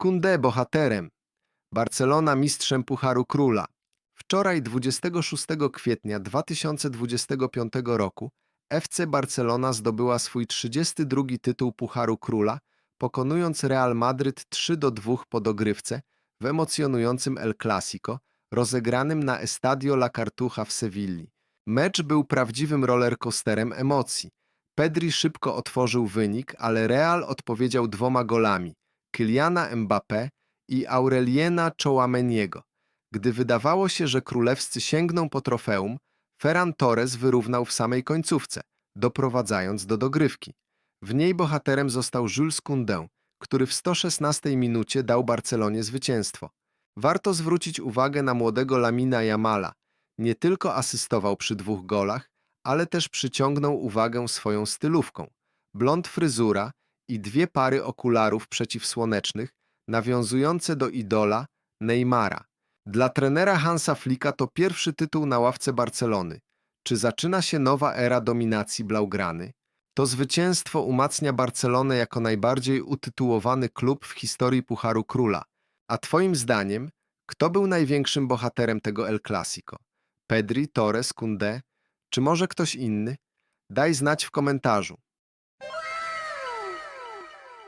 Kunde bohaterem. Barcelona mistrzem Pucharu Króla. Wczoraj 26 kwietnia 2025 roku FC Barcelona zdobyła swój 32 tytuł Pucharu Króla, pokonując Real Madryt 3 do 2 po dogrywce w emocjonującym El Clasico, rozegranym na Estadio La Cartuja w Sewilli. Mecz był prawdziwym rollercoasterem emocji. Pedri szybko otworzył wynik, ale Real odpowiedział dwoma golami Kyliana Mbappé i Aureliena Chouameniego. Gdy wydawało się, że królewscy sięgną po trofeum, Ferran Torres wyrównał w samej końcówce, doprowadzając do dogrywki. W niej bohaterem został Jules Koundé, który w 116 minucie dał Barcelonie zwycięstwo. Warto zwrócić uwagę na młodego Lamina Jamala. Nie tylko asystował przy dwóch golach, ale też przyciągnął uwagę swoją stylówką. Blond fryzura i dwie pary okularów przeciwsłonecznych, nawiązujące do idola Neymara. Dla trenera Hansa Flicka to pierwszy tytuł na ławce Barcelony. Czy zaczyna się nowa era dominacji Blaugrany? To zwycięstwo umacnia Barcelonę jako najbardziej utytułowany klub w historii Pucharu Króla. A twoim zdaniem, kto był największym bohaterem tego El Clasico? Pedri, Torres, Koundé, czy może ktoś inny? Daj znać w komentarzu.